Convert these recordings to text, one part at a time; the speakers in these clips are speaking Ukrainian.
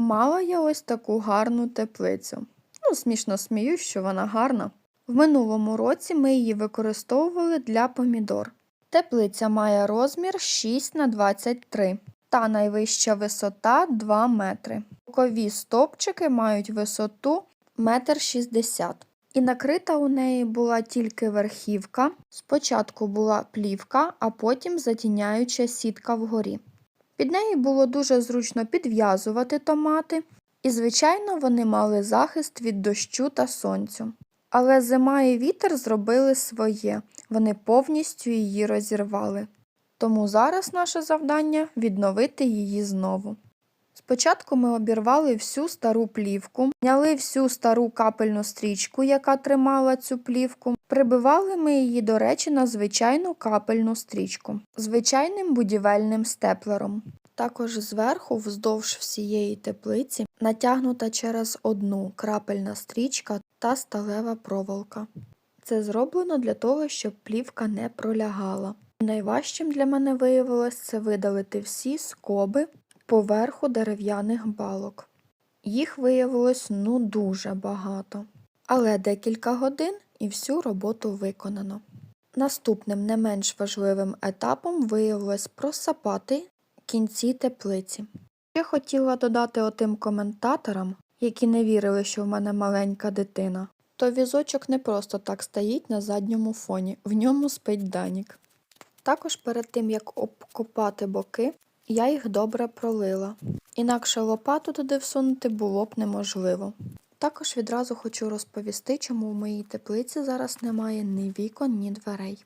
Мала я ось таку гарну теплицю. Ну, смішно сміюсь, що вона гарна. В минулому році ми її використовували для помідор. Теплиця має розмір 6 на 23 та найвища висота 2 метри. Бокові стовпчики мають висоту 1,60 м. І накрита у неї була тільки верхівка. Спочатку була плівка, а потім затіняюча сітка вгорі. Під нею було дуже зручно підв'язувати томати, і, звичайно, вони мали захист від дощу та сонцю. Але зима і вітер зробили своє, вони повністю її розірвали. Тому зараз наше завдання відновити її знову. Спочатку ми обірвали всю стару плівку, зняли всю стару капельну стрічку, яка тримала цю плівку. Прибивали ми її, до речі, на звичайну капельну стрічку, звичайним будівельним степлером. Також зверху, вздовж всієї теплиці, натягнута через одну крапельна стрічка та сталева проволока. Це зроблено для того, щоб плівка не пролягала. Найважчим для мене виявилось це видалити всі скоби поверху дерев'яних балок. Їх виявилось ну дуже багато. Але декілька годин і всю роботу виконано. Наступним не менш важливим етапом виявилось просапати кінці теплиці. Я хотіла додати отим коментаторам, які не вірили, що в мене маленька дитина, то візочок не просто так стоїть на задньому фоні, в ньому спить Данік. Також перед тим, як обкопати боки, я їх добре пролила. Інакше лопату туди всунути було б неможливо. Також відразу хочу розповісти, чому в моїй теплиці зараз немає ні вікон, ні дверей.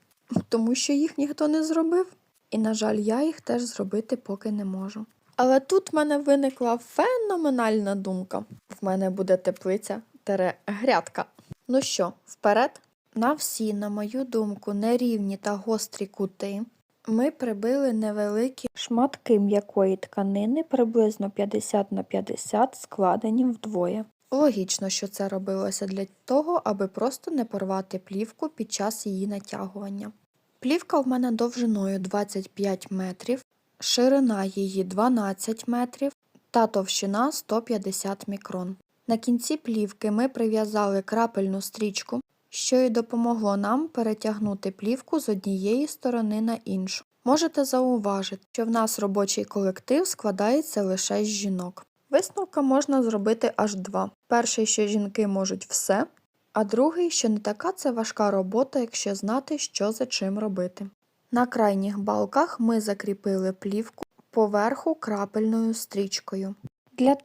Тому що їх ніхто не зробив. І, на жаль, я їх теж зробити поки не можу. Але тут в мене виникла феноменальна думка. В мене буде теплиця тере грядка. Ну що, вперед? На всі, на мою думку, нерівні та гострі кути ми прибили невеликі шматки м'якої тканини, приблизно 50 на 50, складені вдвоє. Логічно, що це робилося для того, аби просто не порвати плівку під час її натягування. Плівка в мене довжиною 25 метрів, ширина її 12 метрів та товщина 150 мікрон. На кінці плівки ми прив'язали крапельну стрічку, що й допомогло нам перетягнути плівку з однієї сторони на іншу. Можете зауважити, що в нас робочий колектив складається лише з жінок. Висновка можна зробити аж два. Перший, що жінки можуть все, а другий, що не така це важка робота, якщо знати, що за чим робити. На крайніх балках ми закріпили плівку поверху крапельною стрічкою. Для того,